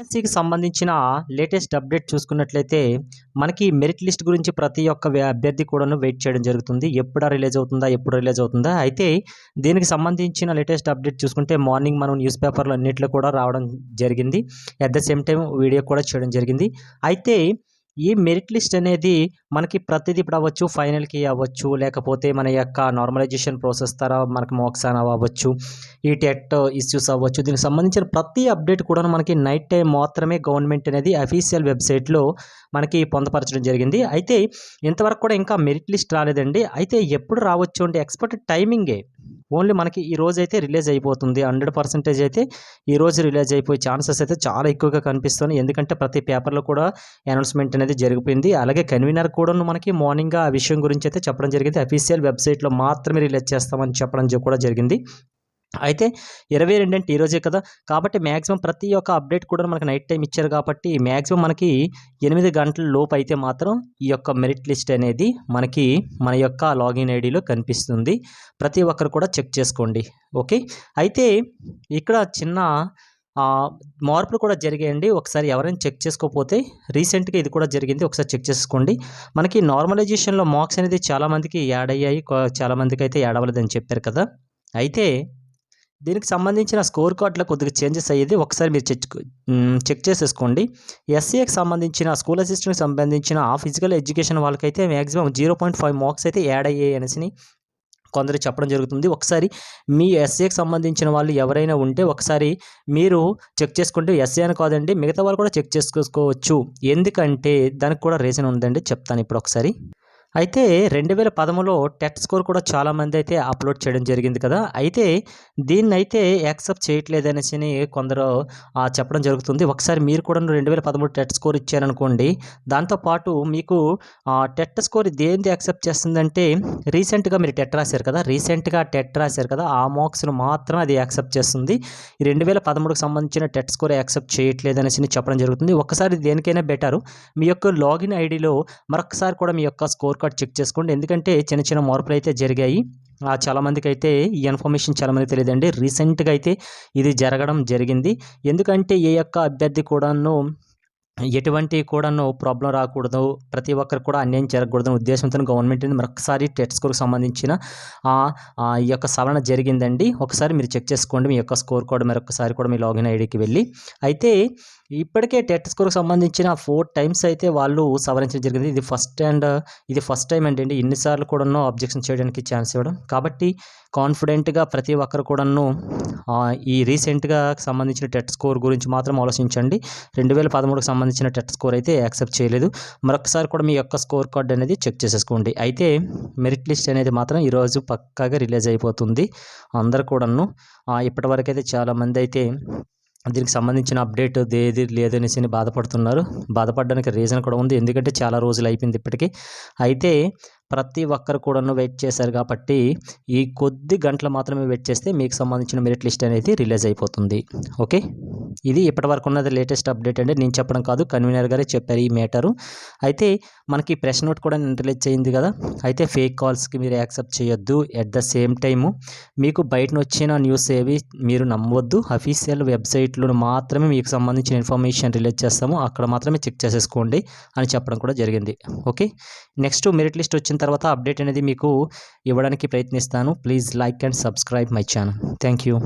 వేకెన్సీకి సంబంధించిన latest update చూసుకున్నట్లయితే మనకి మెరిట్ లిస్ట్ గురించి ప్రతి ఒక్క అభ్యర్థి కూడాను వెయిట్ చేయడం జరుగుతుంది. ఎప్పుడా రిలీజ్ అవుతుందా ఎప్పుడు రిలీజ్ అవుతుందా? అయితే దీనికి సంబంధించిన లేటెస్ట్ అప్డేట్ చూసుకుంటే మార్నింగ్ మనం న్యూస్ పేపర్లు అన్నింటిలో కూడా రావడం జరిగింది. At the same time video కూడా చేయడం జరిగింది. అయితే ఈ మెరిట్ లిస్ట్ అనేది మనకి ప్రతిదీ ఇప్పుడు అవ్వచ్చు ఫైనల్కి అవ్వచ్చు లేకపోతే మన యొక్క నార్మలైజేషన్ ప్రాసెస్ ద్వారా మనకి మోక్సాన్ అవ్వచ్చు ఈ టెట్ ఇష్యూస్ అవ్వచ్చు. దీనికి సంబంధించిన ప్రతి అప్డేట్ కూడా మనకి నైట్ టైం మాత్రమే గవర్నమెంట్ అనేది అఫీషియల్ వెబ్సైట్లో మనకి పొందపరచడం జరిగింది. అయితే ఇంతవరకు కూడా ఇంకా మెరిట్ లిస్ట్ రాలేదండి. అయితే ఎప్పుడు రావచ్చు అంటే ఎక్స్పెక్టెడ్ టైమింగే ఓన్లీ మనకి ఈ రోజు అయితే రిలీజ్ అయిపోతుంది. హండ్రెడ్ పర్సెంటేజ్ అయితే ఈ రోజు రిలీజ్ అయిపోయే ఛాన్సెస్ అయితే చాలా ఎక్కువగా కనిపిస్తున్నాయి. ఎందుకంటే ప్రతి పేపర్లో కూడా అనౌన్స్మెంట్ అనేది జరిగిపోయింది. అలాగే కన్వీనర్ కూడా మనకి మార్నింగ్ ఆ విషయం గురించి అయితే చెప్పడం జరిగింది. అఫీషియల్ వెబ్సైట్లో మాత్రమే రిలీజ్ చేస్తామని చెప్పడం కూడా జరిగింది. అయితే ఇరవై రెండు అంటే ఈరోజే కదా. కాబట్టి మ్యాక్సిమం ప్రతి ఒక్క అప్డేట్ కూడా మనకి నైట్ టైం ఇచ్చారు కాబట్టి మ్యాక్సిమం మనకి ఎనిమిది గంటల లోపు అయితే మాత్రం ఈ యొక్క మెరిట్ లిస్ట్ అనేది మనకి మన యొక్క లాగిన్ ఐడిలో కనిపిస్తుంది. ప్రతి ఒక్కరు కూడా చెక్ చేసుకోండి. ఓకే? అయితే ఇక్కడ చిన్న మార్పులు కూడా జరిగాయండి. ఒకసారి ఎవరైనా చెక్ చేసుకోకపోతే రీసెంట్గా ఇది కూడా జరిగింది. ఒకసారి చెక్ చేసుకోండి. మనకి నార్మలైజేషన్లో మార్క్స్ అనేది చాలామందికి యాడ్ అయ్యాయి. చాలామందికి అయితే యాడ్ అవ్వలేదని చెప్పారు కదా. అయితే దీనికి సంబంధించిన స్కోర్ కార్డులో కొద్దిగా చేంజెస్ అయ్యేది ఒకసారి మీరు చెక్ చెక్ చేసేసుకోండి. ఎస్సీఏకి సంబంధించిన స్కూల్ అసిస్టెంట్కి సంబంధించిన ఆ ఫిజికల్ ఎడ్యుకేషన్ వాళ్ళకైతే maximum zero point five marks అయితే యాడ్ అయ్యాయి అనేసి కొందరు చెప్పడం జరుగుతుంది. ఒకసారి మీ ఎస్ఏకి సంబంధించిన వాళ్ళు ఎవరైనా ఉంటే ఒకసారి మీరు చెక్ చేసుకుంటే ఎస్ఏ అని కాదండి మిగతా వాళ్ళు కూడా చెక్ చేసుకోవచ్చు. ఎందుకంటే దానికి కూడా రీజన్ ఉందండి చెప్తాను ఇప్పుడు ఒకసారి. అయితే రెండు వేల పదమూలో టెట్ స్కోర్ కూడా చాలామంది అయితే అప్లోడ్ చేయడం జరిగింది కదా. అయితే దీన్ని అయితే యాక్సెప్ట్ చేయట్లేదు అనేసి కొందరు చెప్పడం జరుగుతుంది. ఒకసారి మీరు కూడా రెండు వేల పదమూడు టెట్ స్కోర్ ఇచ్చారనుకోండి. దాంతోపాటు మీకు టెట్ స్కోర్ దేనిది యాక్సెప్ట్ చేస్తుందంటే రీసెంట్గా మీరు టెట్ రాశారు కదా. రీసెంట్గా టెట్ రాశారు కదా. ఆ మార్క్స్ను మాత్రం అది యాక్సెప్ట్ చేస్తుంది. ఈ రెండు వేల పదమూడుకు సంబంధించిన టెట్ స్కోర్ యాక్సెప్ట్ చేయట్లేదు అనేసి చెప్పడం జరుగుతుంది. ఒకసారి దేనికైనా బెటరు. మీ యొక్క లాగిన్ ఐడిలో మరొకసారి కూడా మీ యొక్క స్కోర్ కార్డ్ చెక్ చేసుకోండి. ఎందుకంటే చిన్న చిన్న మార్పులు అయితే జరిగాయి. చాలామందికి అయితే ఈ ఇన్ఫర్మేషన్ చాలామందికి తెలియదండి. రీసెంట్గా అయితే ఇది జరగడం జరిగింది. ఎందుకంటే ఏ యొక్క అభ్యర్థి కూడాను ఎటువంటి కూడాను ప్రాబ్లం రాకూడదు. ప్రతి ఒక్కరికి కూడా అన్యాయం జరగకూడదు ఉద్దేశంతో గవర్నమెంట్ మరొకసారి టెట్ స్కోర్కి సంబంధించిన ఈ యొక్క సవరణ జరిగిందండి. ఒకసారి మీరు చెక్ చేసుకోండి. మీ యొక్క స్కోర్ కోడ్ మరొకసారి కూడా మీ లాగిన్ ఐడికి వెళ్ళి. అయితే ఇప్పటికే టెట్ స్కోర్కి సంబంధించిన ఫోర్ టైమ్స్ అయితే వాళ్ళు సవరించడం జరిగింది. ఇది ఫస్ట్ అండ్ ఇది ఫస్ట్ టైం అండి. ఇన్నిసార్లు కూడాను అబ్జెక్షన్ చేయడానికి ఛాన్స్ ఇవ్వడం. కాబట్టి కాన్ఫిడెంట్గా ప్రతి ఒక్కరు కూడాను ఈ రీసెంట్గా సంబంధించిన టెట్ స్కోర్ గురించి మాత్రం ఆలోచించండి. రెండు వేల పదమూడుకు సంబంధించిన టెట్ స్కోర్ అయితే యాక్సెప్ట్ చేయలేదు. మరొకసారి కూడా మీ యొక్క స్కోర్ కార్డ్ అనేది చెక్ చేసేసుకోండి. అయితే మెరిట్ లిస్ట్ అనేది మాత్రం ఈరోజు పక్కాగా రిలీజ్ అయిపోతుంది. అందరు కూడాను ఇప్పటివరకు అయితే చాలామంది అయితే దీనికి సంబంధించిన అప్డేట్ ఏది లేదనేసి బాధపడుతున్నారు. బాధపడడానికి రీజన్ కూడా ఉంది. ఎందుకంటే చాలా రోజులు అయిపోయింది ఇప్పటికీ. అయితే ప్రతి ఒక్కరు కూడాను వెయిట్ చేశారు కాబట్టి ఈ కొద్ది గంటలు మాత్రమే వెయిట్ చేస్తే మీకు సంబంధించిన మెరిట్ లిస్ట్ అనేది రిలీజ్ అయిపోతుంది. ఓకే? ఇది ఇప్పటివరకు ఉన్నది లేటెస్ట్ అప్డేట్ అండి. నేను చెప్పడం కాదు కన్వీనర్ గారే చెప్పారు ఈ మేటరు అయితే మనకి ప్రెస్ నోట్ కూడా నేను రిలీజ్ చేయింది కదా. అయితే ఫేక్ కాల్స్కి మీరు యాక్సెప్ట్ చేయొద్దు. ఎట్ ద సేమ్ టైము మీకు బయట వచ్చిన న్యూస్ ఏవి మీరు నమ్మవద్దు. అఫీషియల్ వెబ్సైట్లో మాత్రమే మీకు సంబంధించిన ఇన్ఫర్మేషన్ రిలీజ్ చేస్తాము. అక్కడ మాత్రమే చెక్ చేసేసుకోండి అని చెప్పడం కూడా జరిగింది. ఓకే నెక్స్ట్ మెరిట్ లిస్ట్ వచ్చిన తర్వాత అప్డేట్ అనేది మీకు ఇవ్వడానికి ప్రయత్నిస్తాను. Please like and subscribe my channel thank you